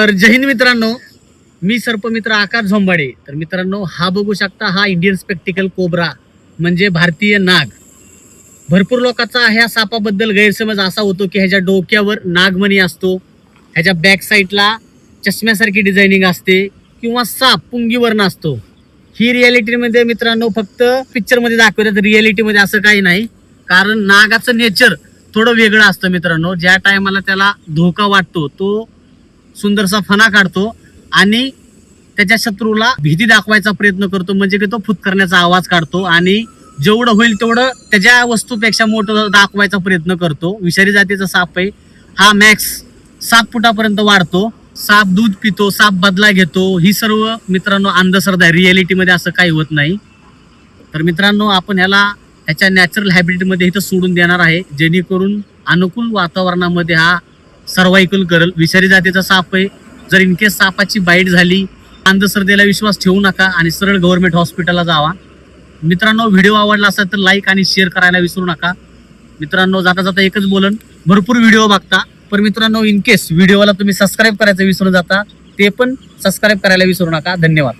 तर जय हिंद मित्रांनो. मी सर्पमित्र आकाश झोंबाडे. तर मित्रांनो हा बघू शकता हा इंडियन स्पेक्टिकल कोबरा म्हणजे भारतीय नाग. भरपूर लोकांचा ह्या सापाबद्दल गैरसमज असा होतो की ह्याच्या डोक्यावर नागमणी असतो. ह्याच्या बॅक साईडला चष्म्यासारखी डिझायनिंग असते किंवा साप पुंगीवर्ण असतो ही रियालिटीमध्ये मित्रांनो फक्त पिक्चरमध्ये दाखवतात. रियालिटीमध्ये असं काही नाही. कारण नागाचं नेचर थोडं वेगळं असतं मित्रांनो. ज्या टायमाला त्याला धोका वाटतो तो सुंदरसा फणा काढतो आणि त्याच्या शत्रूला भीती दाखवायचा प्रयत्न करतो. म्हणजे की तो फुतकरण्याचा आवाज काढतो आणि जेवढं होईल तेवढं त्याच्या वस्तूपेक्षा मोठं दाखवायचा प्रयत्न करतो. विषारी जातीचा साप आहे. हा मॅक्स सात फुटापर्यंत वाढतो. साप दूध पितो साप बदला घेतो. ही सर्व मित्रांनो अंधश्रद्धा आहे. रियालिटीमध्ये असं काही होत नाही. तर मित्रांनो आपण ह्याला ह्याच्या नॅचरल हॅबिटेटमध्ये इथं सोडून देणार आहे. जेणेकरून अनुकूल वातावरणामध्ये हा सर्वायकल करल. विषारी जातीचा साप आहे. जर इनकेस सापाची बाईट झाली अंधश्रद्धेला विश्वास ठेवू नका आणि सरळ गव्हर्नमेंट हॉस्पिटलला जावा. मित्रांनो व्हिडिओ आवडला असेल तर लाईक आणि शेअर करायला विसरू नका. मित्रांनो जाता जाता एकच बोलन. भरपूर व्हिडिओ बघता. पण मित्रांनो इनकेस व्हिडिओला तुम्ही सबस्क्राईब करायचं विसरू जाता ते पण सबस्क्राईब करायला विसरू नका. धन्यवाद.